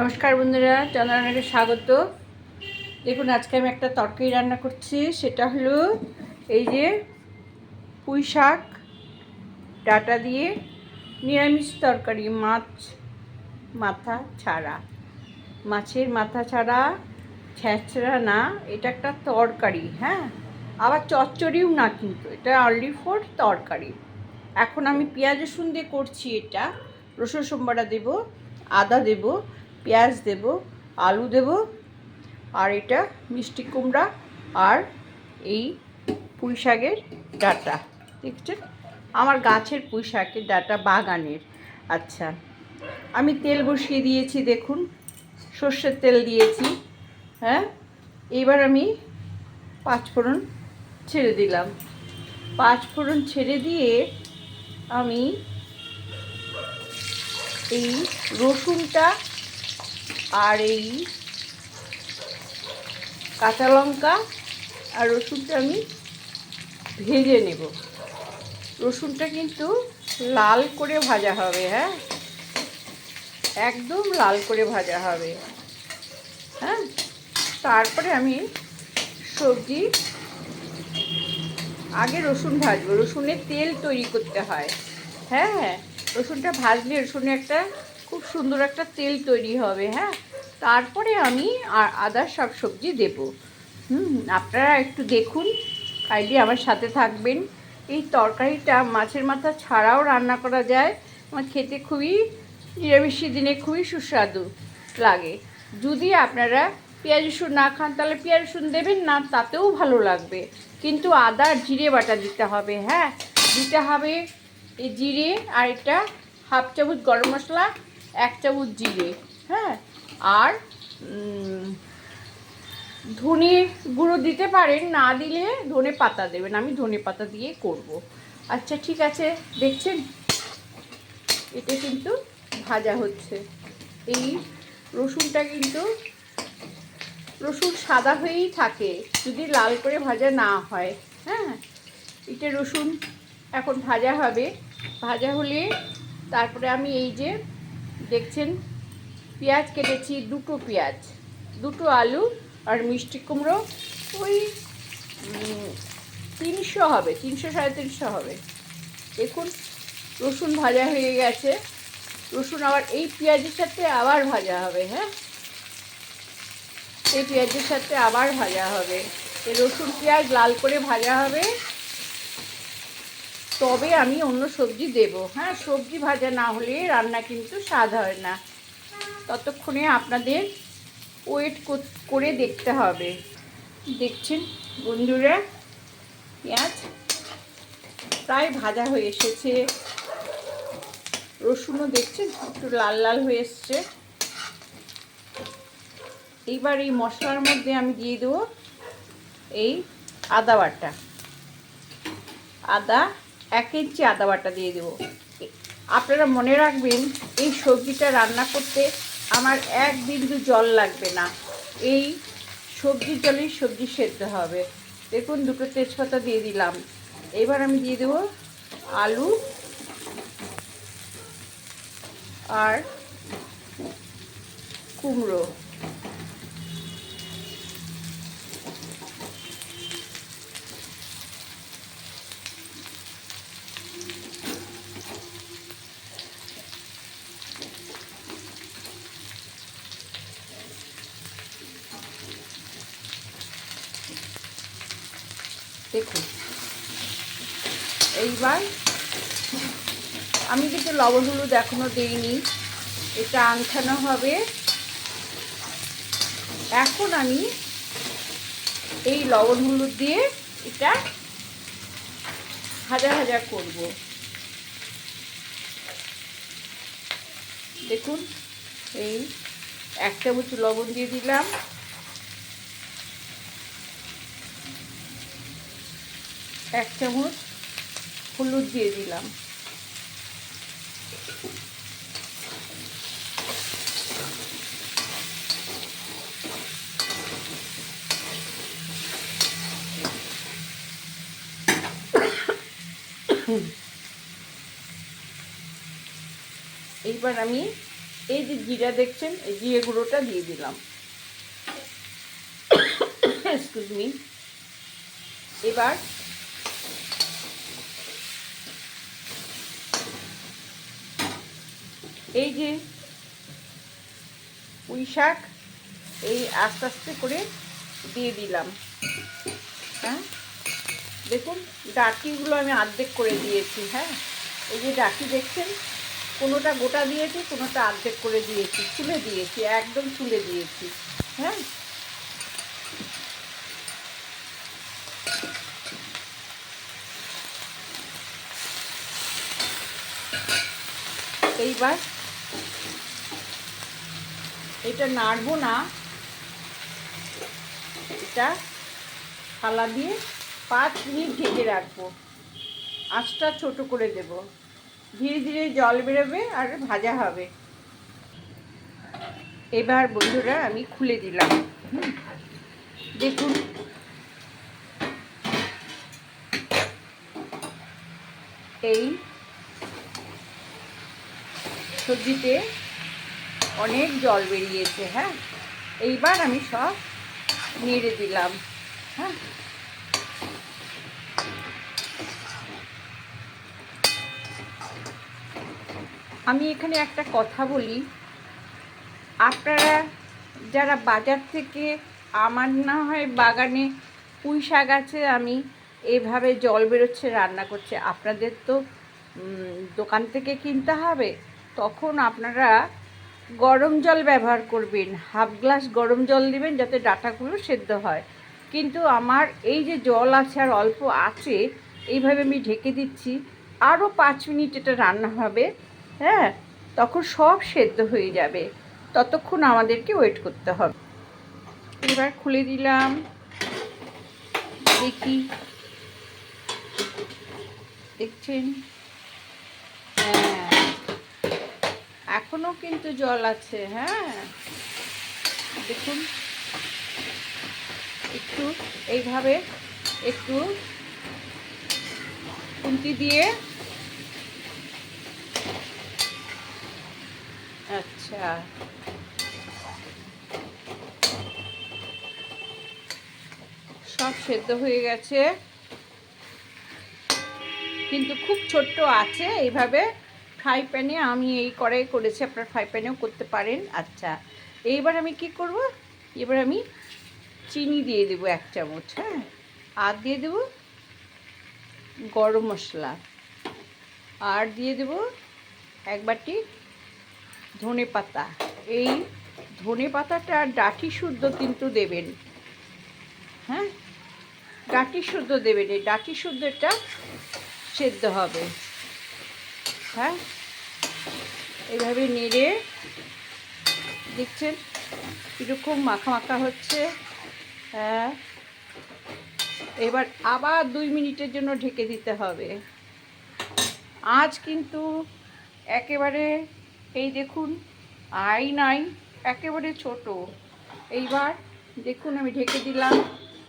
নমস্কার বন্ধুরা চন্দ্রনাকে স্বাগত। দেখুন, আজকে আমি একটা তরকারি রান্না করছি। সেটা হলো এই যে পুঁই শাক, ডাটা দিয়ে নিরামিষ তরকারি, মাছ, মাথা ছাড়া। মাছের মাথা ছাড়া ছ্যাঁচড়া না, এটা একটা তরকারি হ্যাঁ? আবার চচ্চড়িও না কিন্তু, এটা অনলি ফর তরকারি। এখন আমি পেঁয়াজ রসুন দিয়ে করছি এটা। রসুন সোমবারা দেবো, আদা দেব পেঁয়াজ দেব, আলু দেব, আর এটা মিষ্টি কুমড়া আর এই পুঁই শাকের ডাটা। দেখছেন? আমার গাছের পুঁই শাকের ডাটা বাগানের। আচ্ছা আমি তেল বসিয়ে দিয়েছি, দেখুন। সর্ষের তেল দিয়েছি হ্যাঁ? এবার আমি পাঁচফোড়ন ছেড়ে দিলাম। পাঁচফোড়ন ছেড়ে দিয়ে আমি এই রসুনটা আর এই কাঁচা লঙ্কা আর রসুনটা আমি ভেজে নেব। রসুনটা কিন্তু লাল করে ভাজা হবে হ্যাঁ? একদম লাল করে ভাজা হবে হ্যাঁ? তারপরে আমি সবজি, আগে রসুন ভাজবো। রসুনের তেল তৈরি করতে হয় হ্যাঁ? রসুনটা ভাজলে রসুনে একটা খুব সুন্দর একটা তেল তৈরি হবে হ্যাঁ? তারপরে আমি আর আদার সব সবজি দেব। হুম, আপনারা একটু দেখুন, কাইন্ডলি আমার সাথে থাকবেন। এই তরকারিটা মাছের মাথা ছাড়াও রান্না করা যায়। আমার খেতে খুবই নিরামিষি দিনে খুবই সুস্বাদু লাগে। যদি আপনারা পেঁয়াজ রসুন না খান, তাহলে পেঁয়াজ রসুন দেবেন না, তাতেও ভালো লাগবে। কিন্তু আদা জিরে বাটা দিতে হবে হ্যাঁ? দিতে হবে এই জিরে আর এটা হাফ চামচ গরম মশলা এক চামচ জিরে হ্যাঁ? আর ধনে গুঁড়ো দিতে পারেন, না দিলে ধনে পাতা দেবেন। আমি ধনে পাতা দিয়ে করব। আচ্ছা ঠিক আছে, দেখছেন? এটা কিন্তু ভাজা হচ্ছে। এই রসুনটা কিন্তু, রসুন সাদা হয়েই থাকে, যদি লাল করে ভাজা না হয় হ্যাঁ? এটা রসুন এখন ভাজা হবে। ভাজা হলে তারপরে আমি এই যে দেখছেন? পেঁয়াজ কেটেছি, দুটো পেঁয়াজ, দুটো আলু আর মিষ্টি কুমড়ো। ওই তিনশো হবে, তিনশো সাড়ে তিনশো হবে। দেখুন, রসুন ভাজা হয়ে গেছে। রসুন আবার এই পেঁয়াজের সাথে আবার ভাজা হবে হ্যাঁ? এই পেঁয়াজের সাথে আবার ভাজা হবে। এই রসুন পেঁয়াজ লাল করে ভাজা হবে। তবে আমি অন্য সবজি দেব। হ্যাঁ সবজি ভাজা না হলে রান্না কিন্তু স্বাদ হয় না। ততক্ষণে আপনাদের ওয়েট করে দেখতে হবে। দেখছেন বন্ধুরা? পেঁয়াজ প্রায় ভাজা হয়ে এসেছে। রসুনও দেখছেন একটু লাল লাল হয়ে এসছে। এইবার এই মশলার মধ্যে আমি দিয়ে দেবো এই আদা বাটা। আদা এক ইঞ্চি আদা বাটা দিয়ে দেবো। আপনারা মনে রাখবেন, এই সবজিটা রান্না করতে আমার এক বিন্দু জল লাগবে না। এই সবজির জলেই সবজি সেদ্ধ হবে। দেখুন, দুটো তেজপাতা দিয়ে দিলাম। এবার আমি দিয়ে দেবো আলু আর কুমড়ো। দেখুন। এইবার আমি কিন্তু লবণ হলুদ এখনও দিইনি। এটা আনখানো হবে। এখন আমি এই লবণ হলুদ দিয়ে এটা ভাজা ভাজা করব। দেখুন, এই এক চামচ লবণ দিয়ে দিলাম। এক চামচ হলুদ দিয়ে দিলাম। এইবার আমি এই যে জিরা দেখছেন, এই জিরে গুঁড়োটা দিয়ে দিলাম। এবার এই যে পুঁই শাক, এই আস্তে আস্তে করে দিয়ে দিলাম। হ্যাঁ? দেখুন, ডাকিগুলো আমি অর্ধেক করে দিয়েছি হ্যাঁ? এই যে ডাকি দেখছেন, কোনোটা গোটা দিয়েছি, কোনোটা অর্ধেক করে দিয়েছি, তুলে দিয়েছি, একদম তুলে দিয়েছি হ্যাঁ? এইবার এটা নাড়বো না। এটা থালা দিয়ে পাঁচ মিনিট ঢেকে রাখব। আঁচটা ছোট করে দেব। ধীরে ধীরে জল বেরোবে আর ভাজা হবে। এবার বন্ধুরা আমি খুলে দিলাম। দেখুন। এই সবজিতে অনেক জল বেরিয়েছে হ্যাঁ? এইবার আমি সব নেড়ে দিলাম হ্যাঁ? আমি এখানে একটা কথা বলি। আপনারা যারা বাজার থেকে আমার না হয় বাগানে পুঁই শাক আছে, আমি এভাবে জল বেরোচ্ছে, রান্না করছে, আপনাদের তো দোকান থেকে কিনতে হবে। তখন আপনারা গরম জল ব্যবহার করবেন। হাফ গ্লাস গরম জল দিবেন যাতে ডাটাগুলো সেদ্ধ হয়। কিন্তু আমার এই যে জল আছে আর অল্প আছে, এইভাবে আমি ঢেকে দিচ্ছি। আরও পাঁচ মিনিট এটা রান্না হবে হ্যাঁ? তখন সব সেদ্ধ হয়ে যাবে। ততক্ষণ আমাদেরকে ওয়েট করতে হবে। এবার খুলে দিলাম। দেখি। দেখছেন? এখনও কিন্তু জল আছে হ্যাঁ? দেখুন। একটু এইভাবে একটু খুন্তি দিয়ে। আচ্ছা। সব সেদ্ধ হয়ে গেছে। কিন্তু খুব ছোট্ট আছে, এইভাবে ফ্রাই প্যানে আমি এই কড়াই করেছি, আপনার ফ্রাই প্যানেও করতে পারেন। আচ্ছা এইবার আমি কি করব? এবার আমি চিনি দিয়ে দেবো এক চামচ হ্যাঁ? আর দিয়ে দেবো গরম মশলা। আর দিয়ে দেব এক বাটি ধনে পাতা। এই ধনে পাতাটা ডাঁটি শুদ্ধ কিন্তু দেবেন হ্যাঁ? ডাঁটি শুদ্ধ দেবেন, এই ডাঁটি শুদ্ধটা সেদ্ধ হবে হ্যাঁ? এইভাবে নেড়ে দেখছেন কীরকম মাখা মাখা হচ্ছে। হ্যাঁ। এবার আবার দুই মিনিটের জন্য ঢেকে দিতে হবে। আজ কিন্তু একেবারে এই দেখুন, আই নাই, একেবারে ছোট। এইবার দেখুন, আমি ঢেকে দিলাম।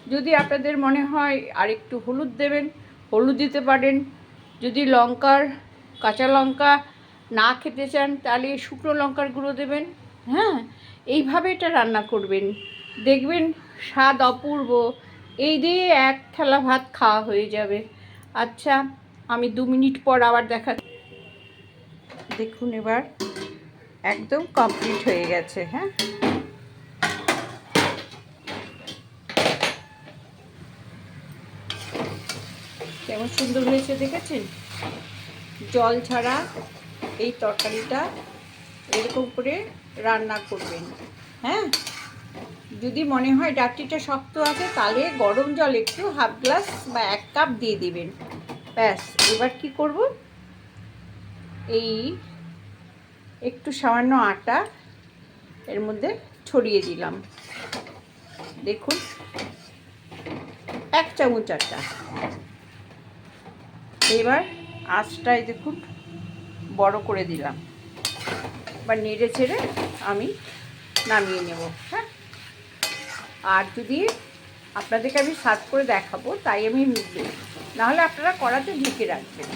যদি আপনাদের মনে হয় আর একটু হলুদ দেবেন, হলুদ দিতে পারেন। যদি লঙ্কার, কাঁচা লঙ্কা না খেতে চান তাহলে শুকনো লঙ্কার গুঁড়ো দেবেন। হ্যাঁ এইভাবে এটা রান্না করবেন। দেখবেন স্বাদ অপূর্ব। এই দিয়ে এক থালা ভাত খাওয়া হয়ে যাবে। আচ্ছা আমি দু মিনিট পর আবার দেখা দেখুন এবার একদম কমপ্লিট হয়ে গেছে হ্যাঁ। কেমন সুন্দর হয়েছে দেখেছেন? জল ছাড়া এই তরকারিটা এরকম করে রান্না করবেন। হ্যাঁ? যদি মনে হয় ডাটিটা শক্ত আছে, তাহলে গরম জল একটু হাফ গ্লাস বা এক কাপ দিয়ে দেবেন। ব্যাস, এবার কি করব? এই একটু সামান্য আটা এর মধ্যে ছড়িয়ে দিলাম। দেখুন, এক চামচ আটা। এবার আঁচটাই দেখুন। বড় করে দিলাম। বা নেড়ে ছেড়ে আমি নামিয়ে নেব হ্যাঁ? আর যদি আপনাদেরকে আমি সার্ভ করে দেখাবো, তাই আমি দিই নাহলে আপনারা কড়াতে ঢেকে রাখবেন।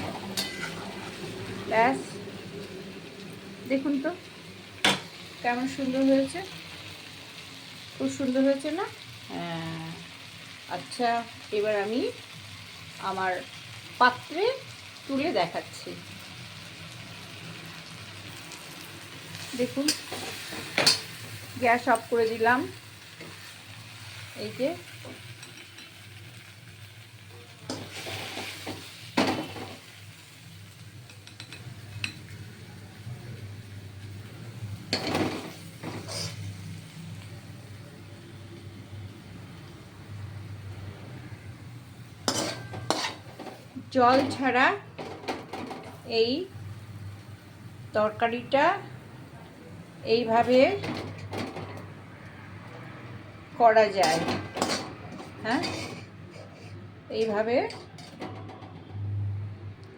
ব্যাস। দেখুন তো, কেমন সুন্দর হয়েছে। খুব সুন্দর হয়েছে না? হ্যাঁ। আচ্ছা এবার আমি আমার পাত্রে তুলে দেখাচ্ছি। দেখুন। গ্যাস অফ করে দিলাম। এই যে। জল ছাড়া এই তরকারিটা এইভাবে করা যায়। হ্যাঁ? এইভাবে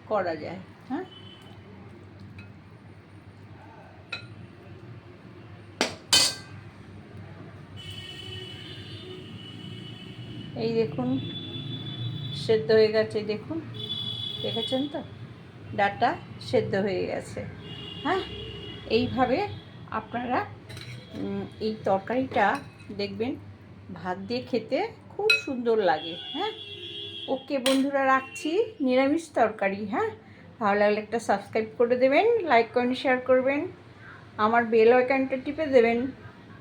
করা যায়। হ্যাঁ? এই দেখুন, সেদ্ধ হয়ে গেছে দেখুন। দেখেছেন তো? ডাটা সেদ্ধ হয়ে গেছে। হ্যাঁ? এইভাবে আপনারা এই তরকারিটা দেখবেন, ভাত দিয়ে খেতে খুব সুন্দর লাগে হ্যাঁ? ওকে বন্ধুরা, রাখছি। নিরামিষ তরকারি হ্যাঁ? ভালো লাগলে একটা সাবস্ক্রাইব করে দেবেন লাইক করেন শেয়ার করবেন। আমার বেল আইকনটা টিপে দেবেন,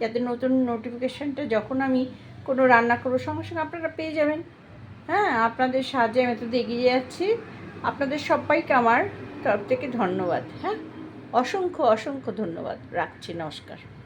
যাতে নতুন নোটিফিকেশানটা যখন আমি কোনো রান্না করব, সঙ্গে সঙ্গে আপনারা পেয়ে যাবেন। হ্যাঁ আপনাদের সাহায্যে আমি তো এগিয়ে যাচ্ছি। আপনাদের সবাইকে আমার তরফ থেকে ধন্যবাদ হ্যাঁ? অসংখ্য অসংখ্য ধন্যবাদ। রাখছি নমস্কার।